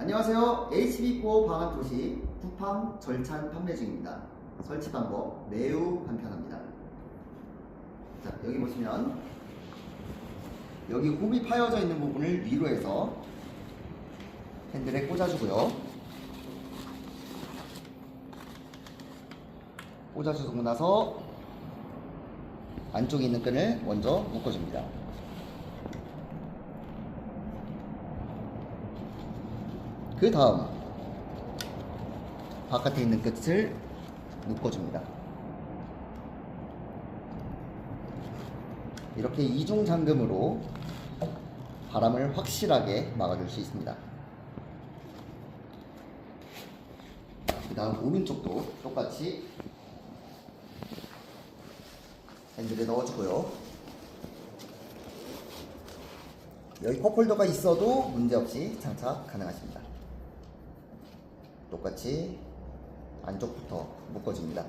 안녕하세요. HB4 방안 도시 쿠팡 절찬 판매 중입니다. 설치 방법 매우 간편합니다. 자, 여기 보시면 여기 홈이 파여져 있는 부분을 위로 해서 핸들에 꽂아주고요. 꽂아주고 나서 안쪽에 있는 끈을 먼저 묶어줍니다. 그 다음 바깥에 있는 끝을 묶어줍니다. 이렇게 이중 잠금으로 바람을 확실하게 막아줄 수 있습니다. 그 다음 오른쪽도 똑같이 핸들에 넣어주고요. 여기 컵홀더가 있어도 문제없이 장착 가능하십니다. 똑같이 안쪽부터 묶어줍니다.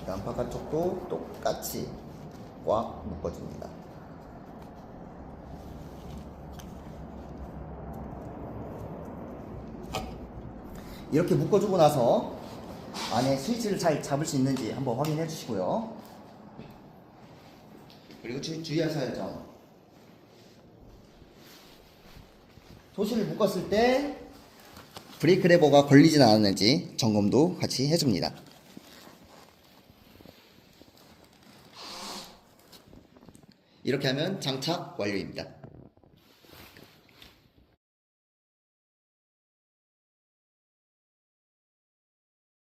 그다음 바깥쪽도 똑같이 꽉 묶어줍니다. 이렇게 묶어주고 나서 안에 스위치를 잘 잡을 수 있는지 한번 확인해 주시고요. 그리고 주, 주의하셔야 할 점. 토시를 묶었을 때 브레이크 레버가 걸리진 않았는지 점검도 같이 해줍니다. 이렇게 하면 장착 완료입니다.